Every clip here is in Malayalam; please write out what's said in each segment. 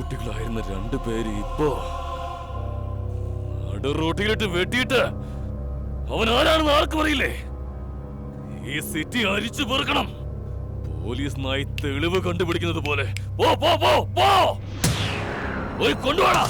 കുട്ടികളായിരുന്ന രണ്ടു പേര് ഇപ്പോ നടുറോട്ടിലിട്ട് വെട്ടിയിട്ട് അവൻ ആരാണെന്ന് ആർക്കും അറിയില്ലേ? ഈ സിറ്റി അരിച്ചു പെറുക്കണം. പോലീസ് നായി തെളിവ് കണ്ടുപിടിക്കുന്നത് പോലെ. പോ പോ പോ പോ! കൊണ്ടുപോടാ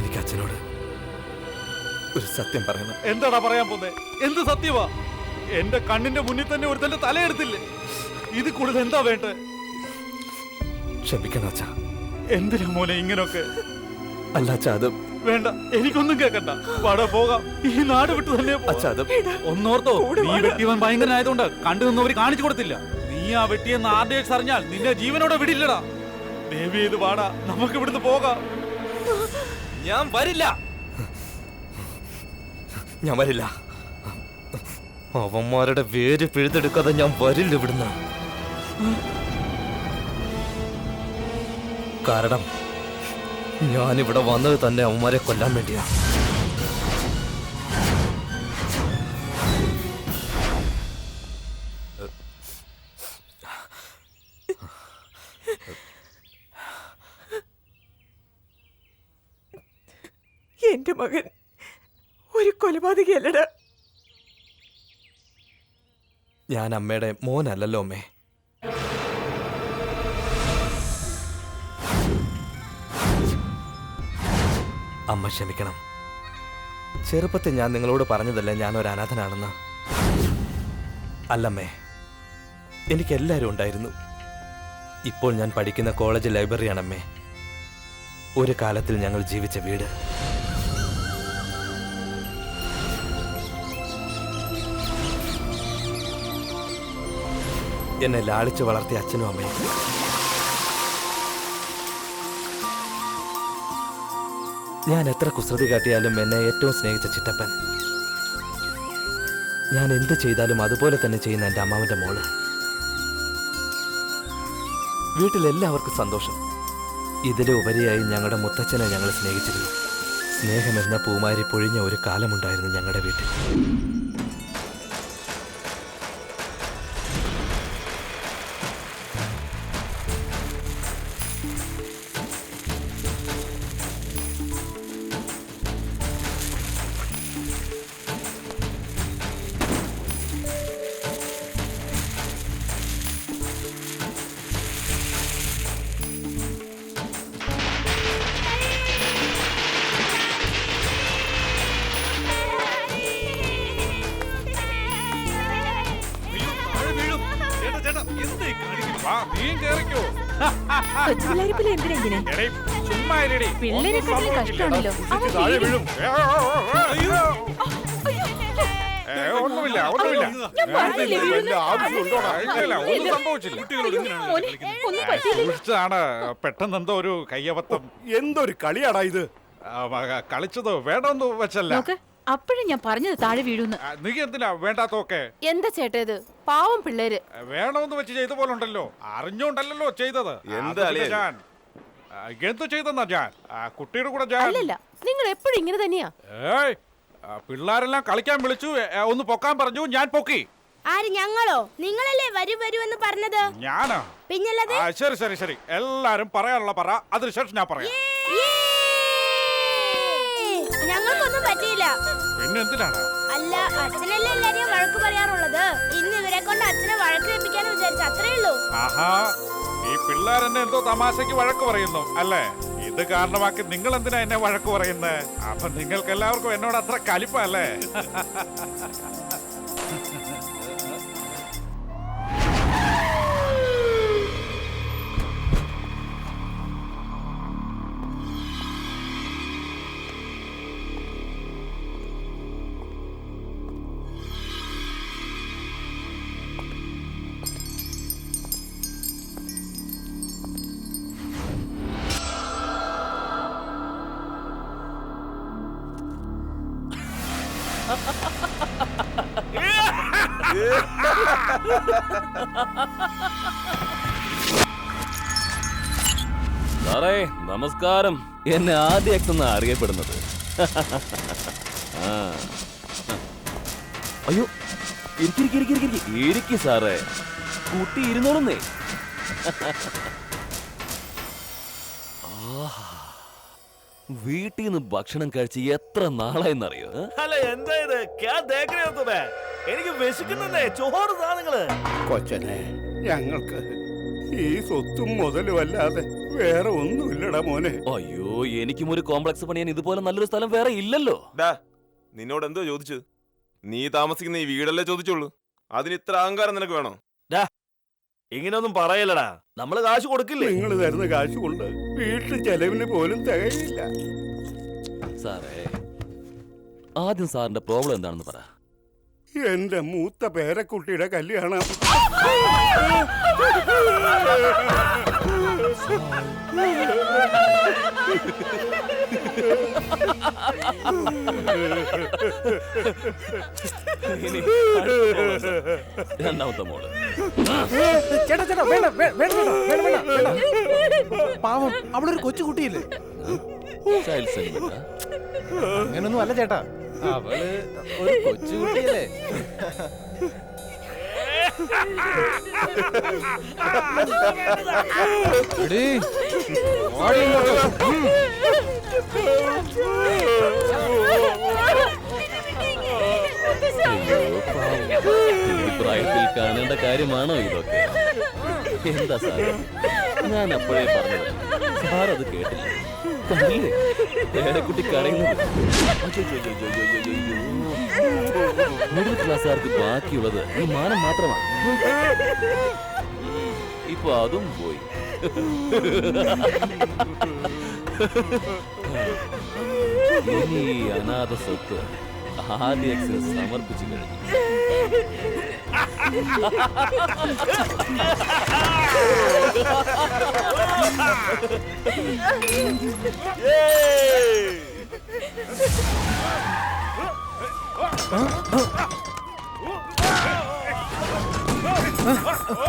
എനിക്ക് അച്ഛനോട് ഒരു സത്യം പറയണം. എന്താടാ പറയാൻ പോന്നെ? എന്ത് സത്യമാ? എന്റെ കണ്ണിന്റെ മുന്നിൽ തന്നെ ഒരുത്തന്റെ തലയെടുത്തില്ലേ ഇത് കൂടുതൽ എന്താ വേണ്ടേ? ക്ഷമിക്കണം അച്ഛാ. എന്തിനാ മോനെ ഇങ്ങനൊക്കെ? അല്ല അച്ഛാ അത് വേണ്ട എനിക്കൊന്നും കേക്കണ്ട. പട പോകാം. ഈ നാട് വിട്ടു തന്നെ പോ. അച്ഛാ അത് ഒന്നോർത്തോ? നീ വെട്ടിയവൻ ഭയങ്കരനായതുകൊണ്ട് കണ്ടു നിന്നവര് കാണിച്ചു കൊടുത്തില്ല. നീ ആ വെട്ടിയെന്ന് ആർഡിയക്സ് അറിഞ്ഞാൽ നിന്നെ ജീവനോടെ വിടില്ലടാ. ദേവി ഇത് പാടാ നമുക്ക് ഇവിടുന്ന് പോകാം. ഞാൻ വരില്ല. ഞാൻ വരില്ല. അവന്മാരുടെ വേര് പിഴുതെടുക്കാതെ ഞാൻ വരില്ല ഇവിടുന്ന്. കാരണം ഞാനിവിടെ വന്നത് തന്നെ അവന്മാരെ കൊല്ലാൻ വേണ്ടിയാ. എന്റെ മകൻ ഒരു കൊലപാതകയല്ലടാ. ഞാൻ അമ്മയുടെ മോനല്ലല്ലോ അമ്മേ. അമ്മ ക്ഷമിക്കണം. ചെറുപ്പത്തിൽ ഞാൻ നിങ്ങളോട് പറഞ്ഞതല്ലേ ഞാൻ ഒരു അനാഥനാണെന്ന്? അല്ലമ്മേ എനിക്കെല്ലാവരും ഉണ്ടായിരുന്നു. ഇപ്പോൾ ഞാൻ പഠിക്കുന്ന കോളേജ് ലൈബ്രറിയാണമ്മേ. ഒരു കാലത്തിൽ ഞങ്ങൾ ജീവിച്ച വീട്. എന്നെ ലാളിച്ച് വളർത്തിയ അച്ഛനും അമ്മയും. ഞാൻ എത്ര കുസൃതി കാട്ടിയാലും എന്നെ ഏറ്റവും സ്നേഹിച്ച ചിറ്റപ്പൻ. ഞാൻ എന്ത് ചെയ്താലും അതുപോലെ തന്നെ ചെയ്യുന്ന എന്റെ അമ്മാവന്റെ മോൾ. വീട്ടിലെല്ലാവർക്കും സന്തോഷം. ഇതിലുപരിയായി ഞങ്ങളുടെ മുത്തച്ഛനെ ഞങ്ങൾ സ്നേഹിച്ചിരുന്നു. സ്നേഹമെന്ന പൂമാരി പൊഴിഞ്ഞ ഒരു കാലമുണ്ടായിരുന്നു ഞങ്ങളുടെ വീട്ടിൽ. കൊച്ചുപിള്ളേരിപ്പിൽ എന്തിനാ ഇങ്ങനെ പിള്ളേരെക്കാട്ടിലും കഷ്ടമാണല്ലോ. അവൻ വീഴും. ഒന്നുമില്ല ഒന്നുമില്ല. ഞാൻ പറഞ്ഞില്ലേ വീഴുന്നു. ഇല്ല, ഒന്നും സംഭവിച്ചില്ല. മോനെ, ഒന്നും പറ്റിയില്ല. സൂക്ഷിച്ചതാണ് പെട്ടെന്ന് എന്തോ ഒരു കയ്യബദ്ധം. എന്തൊരു കളിയാടാ ഇത്? കളിച്ചതോ മ- കളിച്ചത്? വേണമെന്ന് വെച്ചല്ല. നോക്ക്. അപ്പോഴും ഞാൻ പറഞ്ഞത് താഴെ വീഴുന്നു. നീ എന്തിനാ വേണ്ടാത്തൊക്കെ എന്താ ചേട്ടാ ഇത്? പാവം പിള്ളേര്. വേണമെന്ന് വെച്ച് ചെയ്ത പോലെ ഉണ്ടല്ലോ അറിഞ്ഞോണ്ടല്ലോ ചെയ്തത് എന്താ അളിയാ ഞാൻ. ആ, എന്ത് ചെയ്തെന്നാ ഞാൻ? ആ, കുട്ടിയുടെ കൂടെ ഞാൻ. അല്ലല്ല നിങ്ങൾ എപ്പോഴും ഇങ്ങനെ തന്നെയാ. ഏയ് ആ, പിള്ളേരെല്ലാം കളിക്കാൻ വിളിച്ചു. ഏ, ഒന്ന് പൊക്കാൻ പറഞ്ഞു. ഞാൻ പൊക്കി. ആര് ഞങ്ങളോ? നിങ്ങളല്ലേ വരൂ വരൂ എന്ന് പറഞ്ഞത്? ഞാനാ? പിന്നല്ലേ ആ, ശരി ശരി ശരി. എല്ലാരും പറയാനുള്ള പറ. അതിനുശേഷം ഞാൻ പറയാം. ഞങ്ങൾക്കൊന്നും പറ്റിയില്ല. പിന്നെ എന്തിനാണ്? അല്ല അച്ഛനല്ലേ എല്ലാരെയും വഴക്ക് പറയാറുള്ളത്. ഇന്ന് ഇവരെ കൊണ്ട് അച്ഛനെ വഴക്ക് കേൾപ്പിക്കാന്ന് വിചാരിച്ചു അത്രേ ഉള്ളൂ. ആഹാ ഈ പിള്ളേരെന്നെ എന്തോ തമാശക്ക് വഴക്ക് പറയുന്നു അല്ലേ? ഇത് കാരണമാക്കി നിങ്ങൾ എന്തിനാ എന്നെ വഴക്ക് പറയുന്നത് അപ്പൊ നിങ്ങൾക്ക് എല്ലാവർക്കും എന്നോട് അത്ര കലിപ്പല്ലേ സാറേ നമസ്കാരം. എന്നെ ആദ്യ എന്നാ അറിയപ്പെടുന്നത്. ആ. അയ്യോ ഇരിക്കിരിക്കിരിക്കിരിക്കി ഇരിക്കി സാറേ. കുട്ടി ഇരുന്നോളുന്നേ. വീട്ടിൽ നിന്ന് ഭക്ഷണം കഴിച്ച് എത്ര നാളായെന്നറിയോ? അല്ല എന്താ ഇത്? ക്യാ എനിക്ക് വിശക്കുന്നുണ്ടേ. ചോറ് താ നിങ്ങൾ. കൊച്ചനെ ഞങ്ങൾക്ക് ഈ സ്വത്തും മുതലും അല്ലാതെ വേറെ ഒന്നുമില്ലടാ മോനെ. അയ്യോ എനിക്കും ഒരു കോംപ്ലക്സ് പണിയാൻ ഇതുപോലെ നല്ലൊരു സ്ഥലം വേറെ ഇല്ലല്ലോ. ഡാ നിന്നോട് എന്തോ ചോദിച്ചു നീ താമസിക്കുന്ന ഈ വീടല്ലേ ചോദിച്ചുള്ളൂ? അതിന് ഇത്ര അഹങ്കാരം നിനക്ക് വേണോ? ഇങ്ങനെയൊന്നും പറയലടാ നമ്മൾ കാശ് കൊടുക്കില്ലേ? നിങ്ങൾ തരുന്ന കാശ് കൊണ്ട് വീട്ടിൽ ചെലവിന് പോലും തികയില്ല. സാറേ ആദ്യം സാറിന്റെ പ്രോബ്ലം എന്താണെന്ന് പറ. എന്റെ മൂത്ത പേരക്കുട്ടിയുടെ കല്യാണം. ഇനി അടുത്ത മോൾ സാർ. രണ്ടാമത്തെ മോൾ. ചേട്ടാ ചേട്ടാ വേണ്ട വേ- വേണ്ട വേണ്ട വേണ്ട വേണ്ട. വേണ്ട പാവം അവളൊരു കൊച്ചു കുട്ടിയില്ലേ ചൈൽഡ് സെന്റിമെന്റ് അങ്ങനൊന്നും അല്ല ചേട്ടാ. അവൾ ഒരു കൊച്ചു കുട്ടിയല്ലേ എടീ, ഓടി ഇങ്ങോട്ട്. ഉം. അയ്യോ, പാവം. ഈ പ്രായത്തിൽ കാണേണ്ട കാര്യമാണോ ഇതൊക്കെ എന്താ സാറേ ഞാൻ അപ്പോഴേ പറഞ്ഞത്. സാർ അത് കേട്ടില്ല. കണ്ടില്ലേ പേരക്കുട്ടി കരയുന്നത്. മിഡിൽ ക്ലാസ്സുകാർക്ക് ബാക്കിയുള്ളത് ഈ മാനം മാത്രമാണ്. ഇപ്പൊ അതും പോയി. ഇനി അനാഥ സ്വത്ത്. ಹಾದಿ ಎಕ್ಸಸ್ ಸಮರ್ಪಿಸಿದರು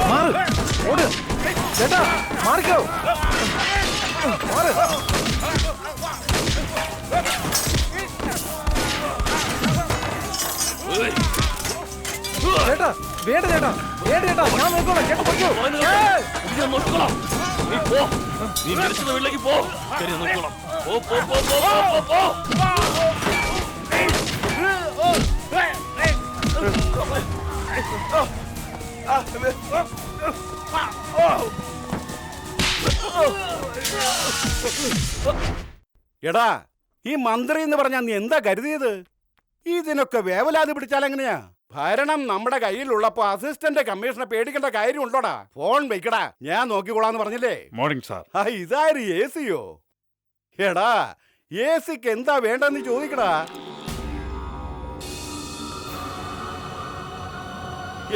மாறு ஓடு சேட்டா மாறுக்கோ மாறு ചേട്ടാ വേണ്ട ചേട്ടാ വേണ്ട ചേട്ടാ ഞാൻ നോക്കോളാം ചേട്ടാ പൊയ്ക്കോ പോ. നീ വീട്ടിലേക്ക് പോ, പോ, പോ, പോ, പോ, പോ. എടാ ഈ മന്ത്രി എന്ന് പറഞ്ഞാ നീ എന്താ കരുതിയത് ഇതിനൊക്കെ വേവലാതി പിടിച്ചാൽ എങ്ങനെയാ? ഭരണം നമ്മുടെ കയ്യിലുള്ളപ്പോ അസിസ്റ്റന്റ് കമ്മീഷണറെ പേടിക്കേണ്ട കാര്യം ഉണ്ടോടാ ഫോൺ വെക്കടാ. ഞാൻ നോക്കിക്കോളാന്ന് പറഞ്ഞില്ലേ? മോർണിംഗ് സാർ ആ ഇതാര് എ സിയോ എടാ എ സിക്ക് എന്താ വേണ്ടെന്ന് ചോദിക്കടാ.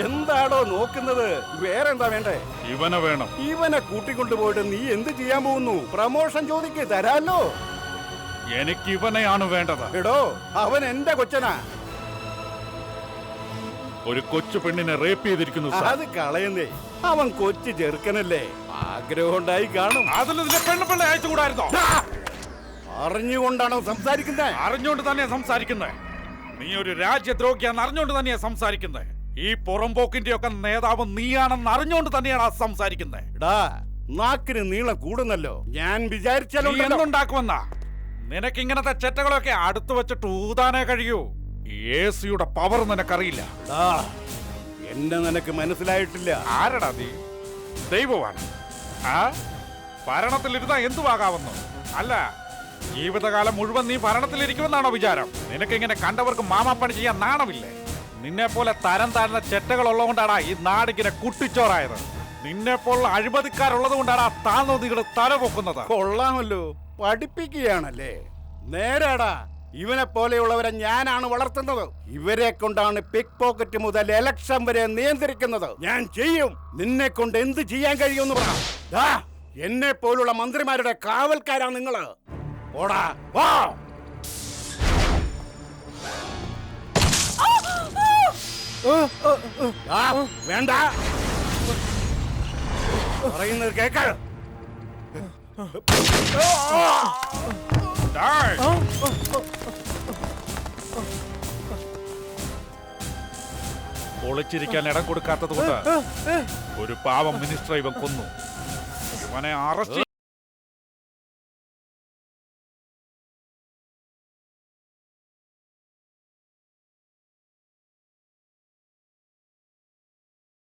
എന്താടോ നോക്കുന്നത്? വേറെ എന്താ വേണ്ടേ? ഇവനെ വേണം. ഇവനെ കൂട്ടിക്കൊണ്ടുപോയിട്ട് നീ എന്ത് ചെയ്യാൻ പോകുന്നു? പ്രമോഷൻ ചോദിക്ക് തരാലോ എനിക്ക് ഇവനെയാണ് വേണ്ടത്. എടോ അവൻ എന്റെ കൊച്ചനാ. ഒരു കൊച്ചു പെണ്ണിനെ റേപ്പ് ചെയ്തിരിക്കുന്നു സാർ. അത് കളയുന്നേ. അവൻ കൊച്ചു ചെറുക്കനല്ലേ. ആഗ്രഹം ഉണ്ടായി കാണും. അതിൽ നിന്റെ പെണ്ണുപിള്ള അയച്ചുകൂടായിരുന്നോ അറിഞ്ഞുകൊണ്ടാണോ സംസാരിക്കുന്നത് അറിഞ്ഞുകൊണ്ട് തന്നെ സംസാരിക്കുന്നത് നീ ഒരു രാജ്യദ്രോഹിയാന്ന് അറിഞ്ഞുകൊണ്ട് തന്നെയാ സംസാരിക്കുന്നത് ഈ പുറംപോക്കിന്റെ ഒക്കെ നേതാവ് നീയാണെന്ന് അറിഞ്ഞുകൊണ്ട് തന്നെയാണ് ആ സംസാരിക്കുന്നത് എടാ നാക്കിന് നീളം കൂടുന്നല്ലോ. ഞാൻ നീ വിചാരിച്ചാലോ എന്തുണ്ടാക്കുമെന്നാ? നിനക്ക് ഇങ്ങനത്തെ ചെറ്റകളൊക്കെ അടുത്ത് വെച്ചിട്ട് ഊതാനേ കഴിയൂ. എ സിയുടെ പവർ നിനക്കറിയില്ല എന്നെ നിനക്ക് മനസ്സിലായിട്ടില്ല. ആരടാ നീ? ദൈവമാണ് ആ? ഭരണത്തിലിരുന്ന എന്തുവാകാമെന്ന് അല്ല ജീവിതകാലം മുഴുവൻ നീ ഭരണത്തിലിരിക്കുമെന്നാണോ വിചാരം? നിനക്ക് ഇങ്ങനെ കണ്ടവർക്ക് മാമാപ്പണി ചെയ്യാൻ നാണമില്ലേ? നിന്നെ പോലെ തരം താഴ്ന്ന ചെറ്റകൾ ഉള്ളതുകൊണ്ടാടാ ഈ നാടിങ്ങനെ കുട്ടിച്ചോറായത്. നിന്നെ പോലുള്ള അഴിമതിക്കാരുള്ളത് കൊണ്ടാടാ താന്നോ നിങ്ങൾ തല പൊക്കുന്നത് കൊള്ളാമല്ലോ. പഠിപ്പിക്കുകയാണല്ലേ? നേരാടാ ഇവനെ പോലെയുള്ളവരെ ഞാനാണ് വളർത്തുന്നത്. ഇവരെ കൊണ്ടാണ് പിക് പോക്കറ്റ് മുതൽ എലക്ഷൻ വരെ നിയന്ത്രിക്കുന്നത്. ഞാൻ ചെയ്യും. നിന്നെ കൊണ്ട് എന്ത് ചെയ്യാൻ കഴിയുമെന്ന് പറ. എന്നെ പോലുള്ള മന്ത്രിമാരുടെ കാവൽക്കാരാ നിങ്ങൾ. ഓടാ വാ. വേണ്ട. പറയുന്നത് കേക്ക. ഒളിച്ചിരിക്കാൻ ഇടം കൊടുക്കാത്തത് കൊണ്ട് ഒരു പാവം മിനിസ്റ്റർ ഇവൻ കൊന്നു. ഇവനെ അറസ്റ്റ്